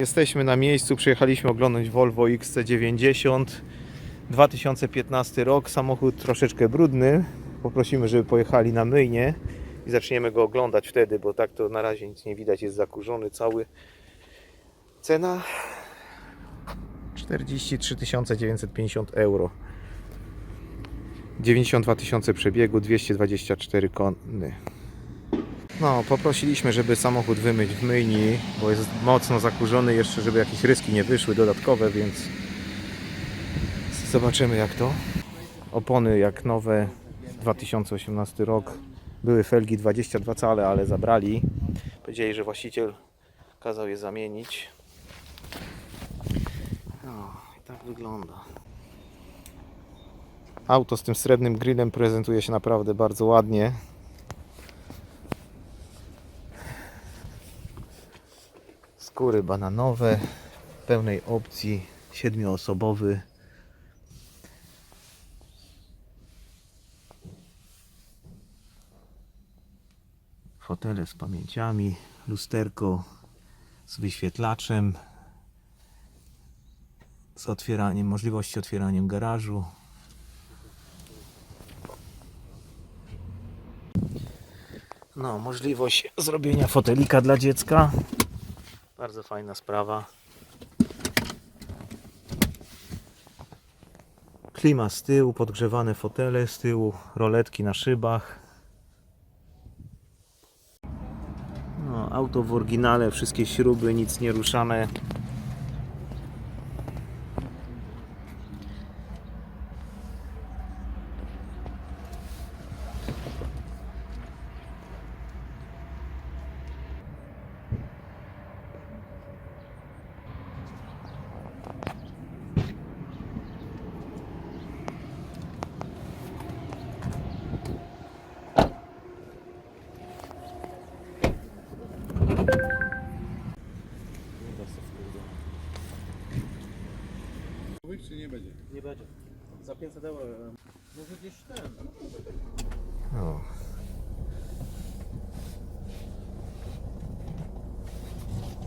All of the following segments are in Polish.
Jesteśmy na miejscu, przyjechaliśmy oglądać Volvo XC90 2015 rok, samochód troszeczkę brudny. Poprosimy, żeby pojechali na myjnie i zaczniemy go oglądać wtedy, bo tak to na razie nic nie widać, jest zakurzony cały. Cena 43 950 euro. 92 tysiące przebiegu, 224 kony. No, poprosiliśmy, żeby samochód wymyć w myjni, bo jest mocno zakurzony, jeszcze żeby jakieś ryski nie wyszły dodatkowe, więc zobaczymy jak to. Opony jak nowe, 2018 rok. Były felgi 22 cale, ale zabrali. Powiedzieli, że właściciel kazał je zamienić. No, i tak wygląda. Auto z tym srebrnym grillem prezentuje się naprawdę bardzo ładnie. Skóry bananowe pełnej opcji siedmioosobowy. Fotele z pamięciami lusterko z wyświetlaczem z otwieraniem możliwości otwieraniem garażu. No możliwość zrobienia fotelika dla dziecka bardzo fajna sprawa. Klima z tyłu, podgrzewane fotele z tyłu, roletki na szybach. No, auto w oryginale, wszystkie śruby, nic nie ruszane. Czy nie będzie? Nie będzie. Za 500 euro. Może gdzieś ten. O.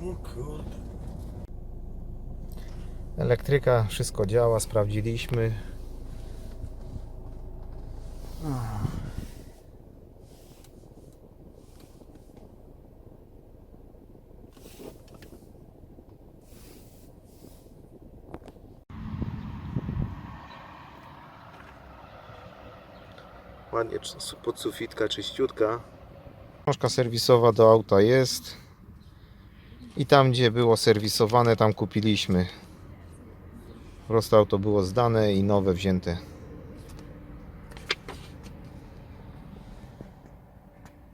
O kurde. Elektryka, wszystko działa, sprawdziliśmy. Ładnie podsufitka czyściutka. Książka serwisowa do auta jest. I tam gdzie było serwisowane, tam kupiliśmy. Po prostu auto było zdane i nowe wzięte.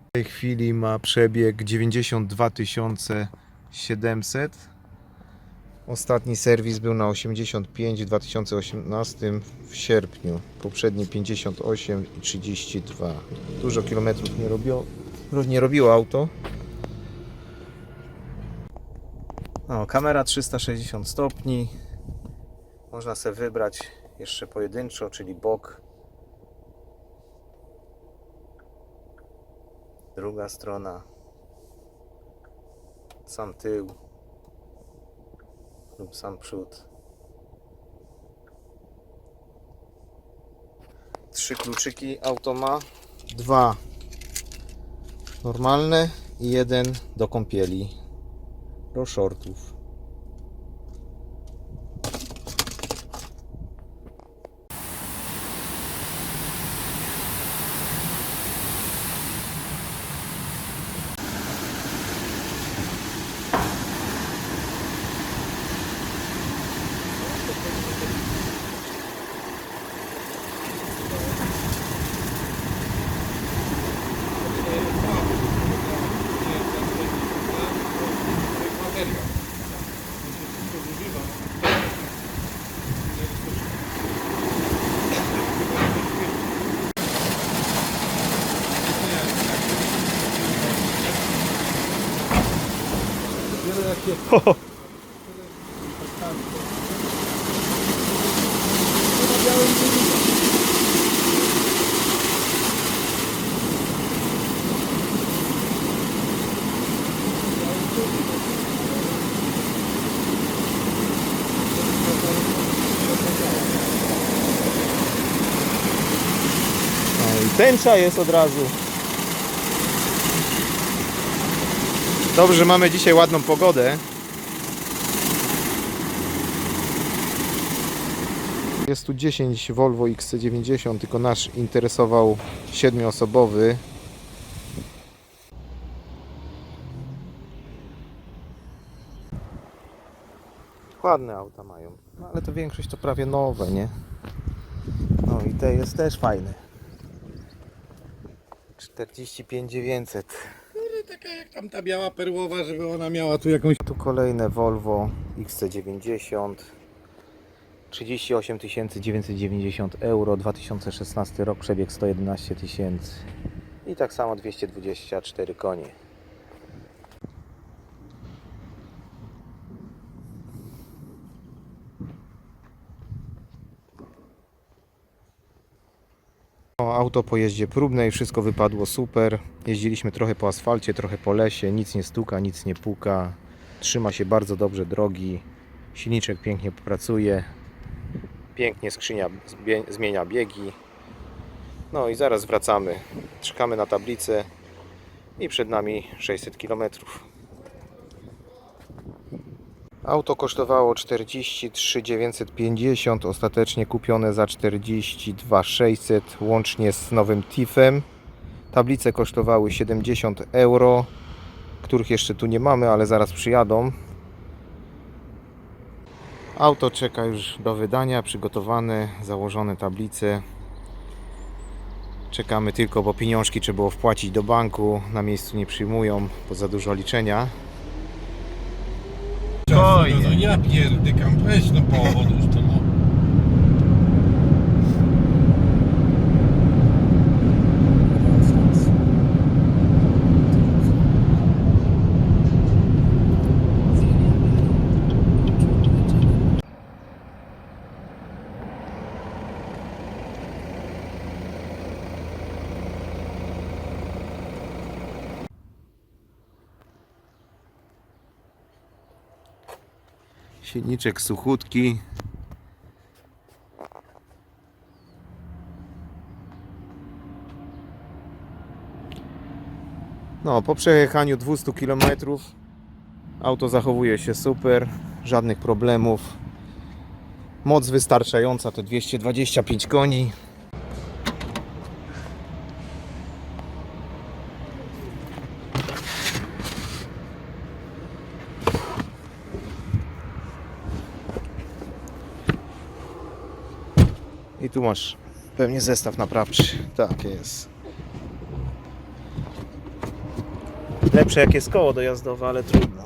W tej chwili ma przebieg 92 700. Ostatni serwis był na 85 w 2018 w sierpniu. Poprzedni 58 i 32. Dużo kilometrów nie robiło, nie robiło auto. No, kamera 360 stopni. Można sobie wybrać jeszcze pojedynczo, czyli bok. Druga strona. Sam tył. Lub sam przód. Trzy kluczyki auto ma. Dwa normalne i jeden do kąpieli. Do shortów. Ho, no tęcza jest od razu. Dobrze, że mamy dzisiaj ładną pogodę. Jest tu 10 Volvo XC90, tylko nasz interesował 7-osobowy. Ładne auta mają, no ale to większość to prawie nowe, nie? No i te jest też fajny. 45 900. Taka jak biała perłowa, żeby ona miała tu jakąś... Tu kolejne Volvo XC90 38 990 euro 2016 rok przebieg 111 tysięcy. I tak samo 224 konie Auto po jeździe próbnej, wszystko wypadło super. Jeździliśmy trochę po asfalcie, trochę po lesie, nic nie stuka, nic nie puka. Trzyma się bardzo dobrze drogi. Silniczek pięknie pracuje. Pięknie skrzynia zmienia biegi. No i zaraz wracamy. Czekamy na tablicę i przed nami 600 km. Auto kosztowało 43 950, ostatecznie kupione za 42 600 łącznie z nowym TIF-em. Tablice kosztowały 70 euro, których jeszcze tu nie mamy, ale zaraz przyjadą. Auto czeka już do wydania, przygotowane, założone tablice. Czekamy tylko, bo pieniążki trzeba było wpłacić do banku. Na miejscu nie przyjmują, bo za dużo liczenia. Spokojnie. No, ja pierdykam, weź no powód już to. Silniczek suchutki. No, po przejechaniu 200 km auto zachowuje się super, żadnych problemów. Moc wystarczająca to 225 koni. I tu masz pewnie zestaw naprawczy. Tak jest. Lepsze jak jest koło dojazdowe, ale trudno.